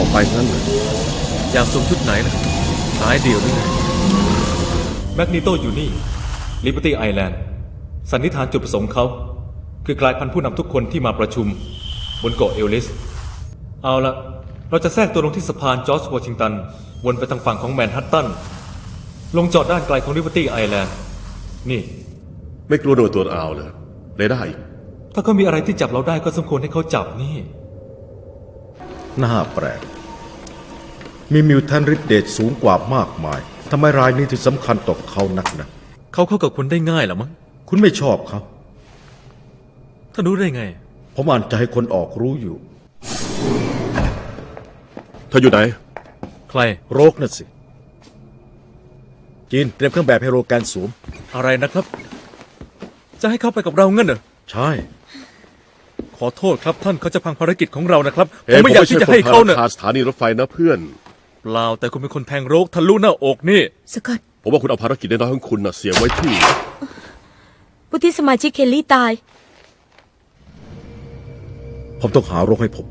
ออกไปงั้นเหรออยากสวมชุดไหนนะสายเดี่ยวด้วยแมกนิโตอยู่นี่ลิเบอร์ตี้ไอแลนด์สันนิษฐานจุดประสงค์เขา คือกลายพันธุ์ผู้นำทุกคนที่มาประชุม บนเกาะเอลลิส เอาละเราจะแทรกตัวลงที่สะพานจอร์จวอชิงตัน วนไปทางฝั่งของแมนฮัตตัน ลงจอดด้านไกลของลิเบอร์ตี้ไอแลนด์นี่ ไม่กลัวโดนตัวเอาเลยเลยได้อีกถ้าเขามีอะไรที่จับเราได้ก็สมควรให้เขาจับนี่ น่าแปลก มีมิวแทนฤทธิ์เดชสูงกว่ามากมายทำไมรายนี้ถึงสำคัญต่อเขานักนะ เขาเข้ากับคุณได้ง่ายเหรอมั้งคุณไม่ชอบเขาท่านรู้ได้ไง ผมอ่านใจคนออกรู้อยู่ เธออยู่ไหน ใคร โรคนั่นสิ จีนเตรียมเครื่องแบบให้โรแกนสวมอะไรนะครับ จะให้เขาไปกับเรางั้นเหรอ ใช่ ขอโทษครับท่านเขาจะพังภารกิจของเรานะครับผเฮ้มยไม่อยากที่จะให้เขาผมเนไม่อะใช่คนพาราคาสถานีรถไฟนะเพื่อนเปล่าแต่คุณเป็นคนแทงโรคทะลุหน้าอกนี่สกอตผมว่าคุณเอาภารกิจน้อยๆของคุณน่ะเสียไว้ที่ผู้ที่สมาชิกเคลลี่ตาย ผมต้องหาโรคให้ผม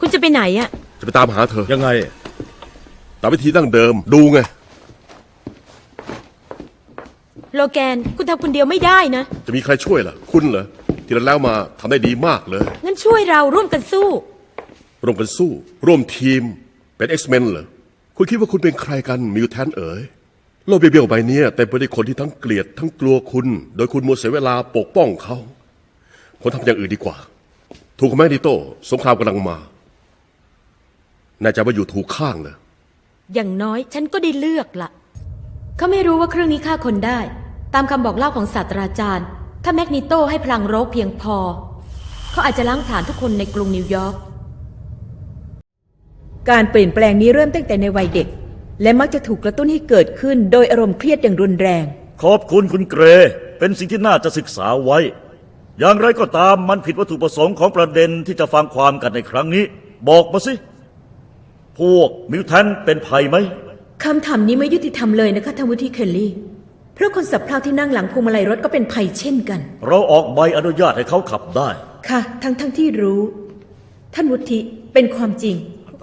คุณจะไปไหนอะจะไปตามหาเธอ ยังไง ตามวิธีดั้งเดิม ดูไง โลแกน คุณทำคนเดียวไม่ได้นะ จะมีใครช่วยล่ะ คุณเหรอ ที่เราแล้วมาทำได้ดีมากเลย งั้นช่วยเราร่วมกันสู้ ร่วมกันสู้ ร่วมทีมเป็น X-Men เหรอคุณคิดว่าคุณเป็นใครกันมิวแทนเอ๋ยโลกเบี้ยวๆใบเนี้ยเต็มไปด้วยคนที่ทั้งเกลียดทั้งกลัวคุณ โดยคุณมัวเสียเวลาปกป้องเขาคนทำอย่างอื่นดีกว่า ถูกไหมดิโต้สงครามกำลังมาแน่ใจว่าอยู่ถูกข้างเลยอย่างน้อยฉันก็ได้เลือกละเขาไม่รู้ว่าเครื่องนี้ฆ่าคนได้ ตามคำบอกเล่าของศาสตราจารย์ ถ้าแมกนิโตให้พลังโรคเพียงพอ เขาอาจจะล้างผลาญทุกคนในกรุงนิวยอร์ก การเปลี่ยนแปลงนี้เริ่มตั้งแต่ในวัยเด็ก และมักจะถูกกระตุ้นให้เกิดขึ้นโดยอารมณ์เครียดอย่างรุนแรง ขอบคุณคุณเกร เป็นสิ่งที่น่าจะศึกษาไว้ อย่างไรก็ตามมันผิดวัตถุประสงค์ของประเด็นที่จะฟังความกันในครั้งนี้ บอกมาสิ พวกมิวแทนเป็นภัยไหม คำถามนี้ไม่ยุติธรรมเลยนะคะท่านวุฒิเคลลี่ เพราะคนสับเพลาที่นั่งหลังพวงมาลัยรถก็เป็นภัยเช่นกัน เราออกใบอนุญาตให้เขาขับได้ ค่ะ ทั้งทั้งที่รู้ ท่านวุฒิเป็นความจริง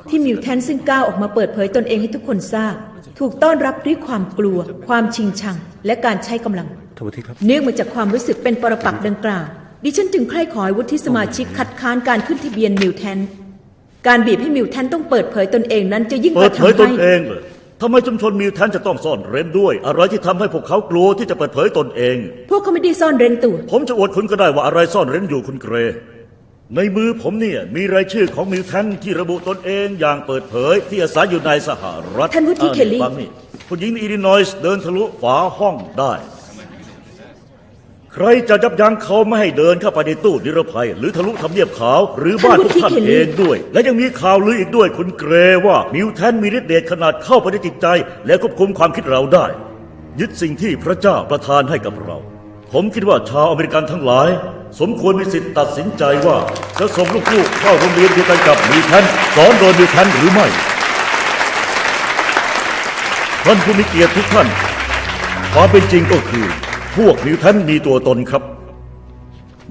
ที่มิวแทนซึ่งก้าวออกมาเปิดเผยตนเองให้ทุกคนทราบ ถูกต้อนรับด้วยความกลัว ความชิงชัง และการใช้กำลังทวัทีครับ เนื่องมาจากความรู้สึกเป็นปรปักษ์ดังกล่าว ดิฉันจึงใคร่ขอให้วุฒิสมาชิกคัดค้านการขึ้นทะเบียนมิวแทน การบีบให้มิวแทนต้องเปิดเผยตนเองนั้นจะยิ่งกเปิดว่าเผยทำตนให้ เองเลย ทำไมชุมชนมิวแทนจะต้องซ่อนเร้นด้วย อะไรที่ทำให้พวกเขากลัวที่จะเปิดเผยตนเอง พวกเขาไม่ได้ซ่อนเร้นตัว ผมจะอวดคุณก็ได้ว่าอะไรซ่อนเร้นอยู่คุณเกร ในมือผมเนี่ยมีรายชื่อของมิวแทนที่ระบุตนเองอย่างเปิดเผยที่อาศัยอยู่ในสหรัฐท่านวุฒิอ่เคลลี่ ฟังนี่ผู้หญิงในอิลลินอยส์เดินทะลุฝาห้องได้ ใครจะยับยั้งเขาไม่ให้เดินเข้าไปในตู้นิรภัย หรือทะลุทำเนียบขาว หรือบ้านของท่านเองด้วย และยังมีข่าวลืออีกด้วยคุณเกรว่ามิวแทนมีฤทธิ์เดชขนาดเข้าไปในจิตใจ และควบคุมความคิดเราได้ ยึดสิ่งที่พระเจ้าประทานให้กับเรา ผมคิดว่าชาวอเมริกันทั้งหลาย สมควรมีสิทธิ์ตัดสินใจว่าจะส่งลูกๆเข้าโรงเรียนเดียวกันกับมิวแทนสอนโดยมิวแทนหรือไม่ท่านผู้มีเกียรติทุกท่านความเป็นจริงก็คือ พวกมิวแทนมีตัวตนครับ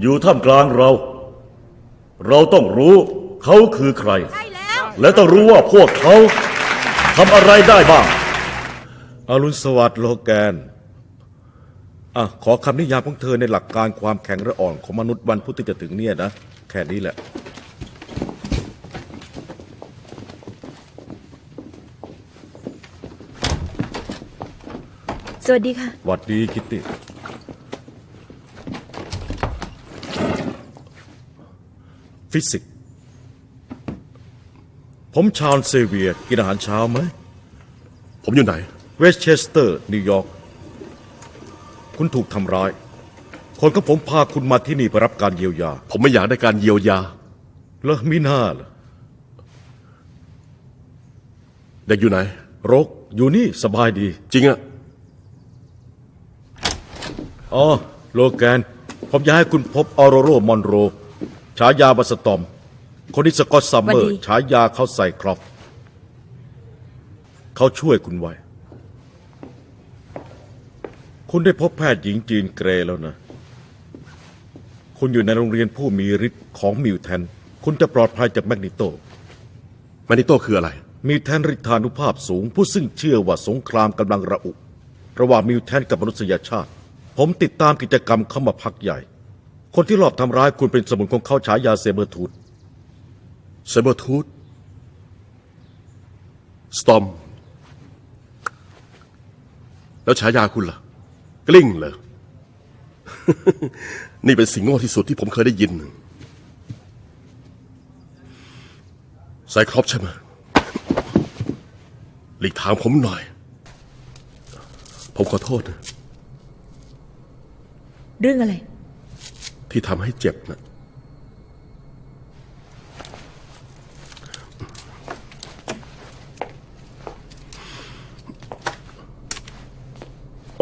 อยู่ท่ามกลางเรา เราต้องรู้เขาคือใครและต้องรู้ว่าพวกเขาทำอะไรได้บ้าง อรุณสวัสดิ์โลแกนอะขอคำนิยามของเธอในหลักการความแข็งและอ่อนของมนุษย์วันพุธที่จะถึงเนี่ยนะ แค่นี้แหละ สวัสดีค่ะ หวัดดีคิตตี้ฟิสิกส์ผมชาญเซเวียร์กินอาหารเช้าไหม ผมอยู่ไหน เวสเชสเตอร์ นิวยอร์ก คุณถูกทำร้าย คนของผมพาคุณมาที่นี่เพื่อรับการเยียวยา ผมไม่อยากได้การเยียวยา แล้วมิน่าล่ะเด็กอยู่ไหน รกอยู่นี่สบายดี จริงอะ อ๋อโลแกน ผมอยากให้คุณพบออโรโรมอนโร ฉายาบัสตอม คนที่สกอตซัมเมอหวัร์ดดีฉายาเขาใส่ครอบเขาช่วยคุณไว้ คุณได้พบแพทย์หญิงจีนเกรแล้วนะ คุณอยู่ในโรงเรียนผู้มีฤทธิ์ของมิวแทน คุณจะปลอดภัยจากแมกนิโตมานิโต้คืออะไรมีแทนฤทธานุภาพสูง ผู้ซึ่งเชื่อว่าสงครามกำลังระอุ ระหว่างมิวแทนกับมนุษยชาติ ผมติดตามกิจกรรมเข้ามาพักใหญ่ คนที่รอบทำร้ายคุณเป็นสมุนของเขาฉายาเซเบอร์ทูดเซเบอร์ทูธสตอม แล้วฉายาคุณล่ะ กลิ้งเหรอ นี่เป็นสิ่งโง่ที่สุดที่ผมเคยได้ยินไซครอปใช่ไหมหลีกทางผมหน่อย ผมขอโทษนะ เรื่องอะไร ที่ทำให้เจ็บนะ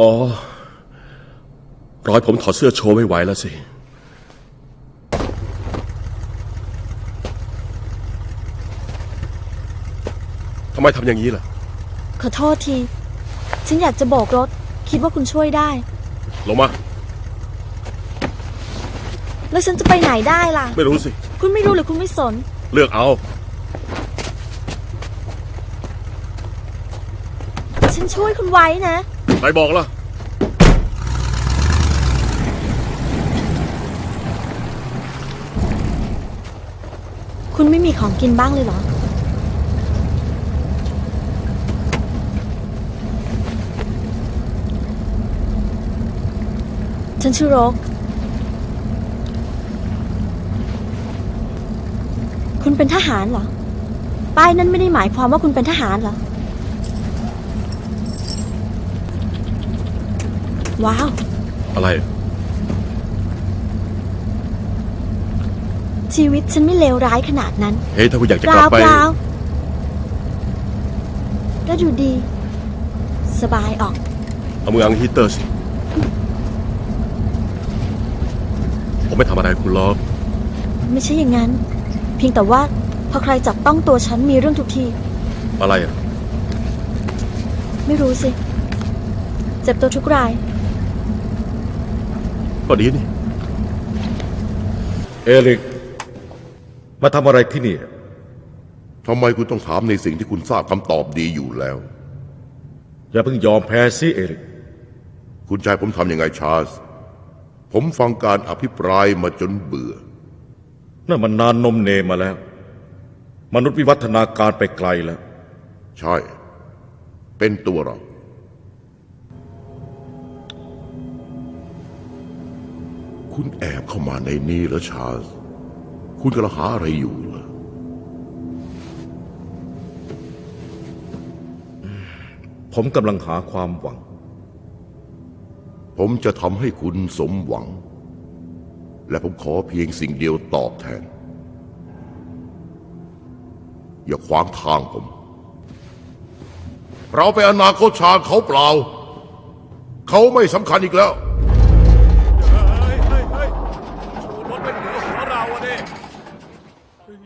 อ๋อ ร้อยผมถอดเสื้อโชว์ไม่ไหวแล้วสิ ทำไมทำอย่างนี้ล่ะ ขอโทษที ฉันอยากจะโบกรถ คิดว่าคุณช่วยได้ ลงมา แล้วฉันจะไปไหนได้ล่ะ ไม่รู้สิ คุณไม่รู้หรือคุณไม่สน เลือกเอา ฉันช่วยคุณไว้นะใครบอกล่ะ คุณไม่มีของกินบ้างเลยเหรอ ฉันชื่อโรก คุณเป็นทหารเหรอ ป้ายนั้นไม่ได้หมายความว่าคุณเป็นทหารเหรอ ว้าว อะไร ชีวิตฉันไม่เลวร้ายขนาดนั้น เฮ้ยถ้าคุณอยากจะเปกลัล่าบไป เปล่าก็ดูดี สบายออก เอามืออังฮีเตอร์สิ ผมไม่ทำอะไรคุณหรอก ไม่ใช่อย่างนั้น เพียงแต่ว่าพอใครจับต้องตัวฉันมีเรื่องทุกที อะไรอะ ไม่รู้สิ เจ็บตัวทุกราย ก็ดีนี่ เอริก มาทำอะไรที่นี่ ทำไมคุณต้องถามในสิ่งที่คุณทราบคำตอบดีอยู่แล้ว อย่าเพิ่งยอมแพ้สิเอริก คุณชายผมทำยังไงชาร์ลส์ผมฟังการอภิปรายมาจนเบื่อ นั่นมันนานนมเนมาแล้ว มนุษย์วิวัฒนาการไปไกลแล้ว ใช่ เป็นตัวเรา คุณแอบเข้ามาในนี้แล้วชาร์ลส์คุณกำลังหาอะไรอยู่เหรอผมกำลังหาความหวัง ผมจะทำให้คุณสมหวัง และผมขอเพียงสิ่งเดียวตอบแทน อย่าขวางทางผม เราไปอนาคตชาติเขาเปล่า เขาไม่สำคัญอีกแล้วเฮ้ยเฮ้ยเฮ้ยชูรถไปเหนือหัวเราอะดิเฮ้ย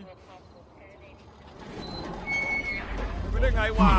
เป็นไปได้ไงวะ